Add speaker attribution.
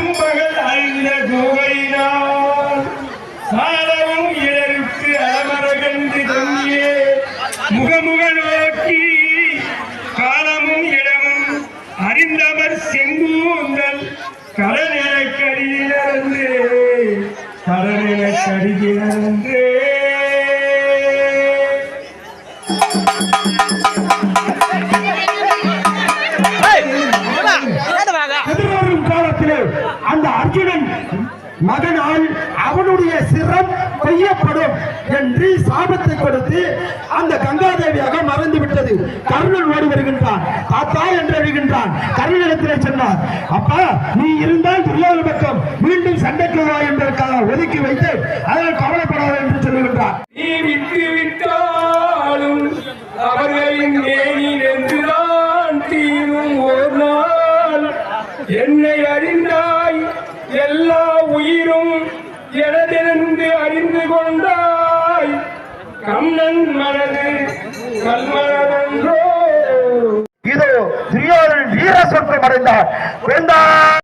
Speaker 1: அரும்பகல் அழிந்த கோவையினால் சாரவும் இழருக்கு அலமரகன்று தங்கியே முகமுக நோக்கி காலமும் இடமும் அறிந்தவர் செங்கூந்தல் கடநிலக்கடியிலிருந்து கடநிலக்கடியிலிருந்து
Speaker 2: அந்த அர்ஜுனன் மகனால் அவனுடைய சிரம் கொய்யப்படும் என்று சாபத்தை கொடுத்து அந்த கங்காதேவியாக மறந்து விட்டது. கர்ணன் ஓடி வருகின்றான். தாத்தா என்று வருகின்றான் கர்ணனிடத்திலே சொன்னார் அப்பா நீ இருந்தால் துரியோக பக்கம் மீண்டும் சண்டைக்கு வா என்பதற்காக ஒதுக்கி வைத்து அதனால் கவலைப்படாத என்று சொல்லுகின்றார்.
Speaker 1: நீ விட்டு விட்டாலும் அவர்களின் மேனி என்றுதான் தீரும் ஒரு நாள். என்னை அறிந்து எல்லா உயிரும் எனதென்று அறிந்து கொண்டாய். கண்ணன் மனது கல்மனதன்றோ
Speaker 2: இதோ துரியோதனன் வீர சொர்க்கம் மறைந்தார். வேண்டாம்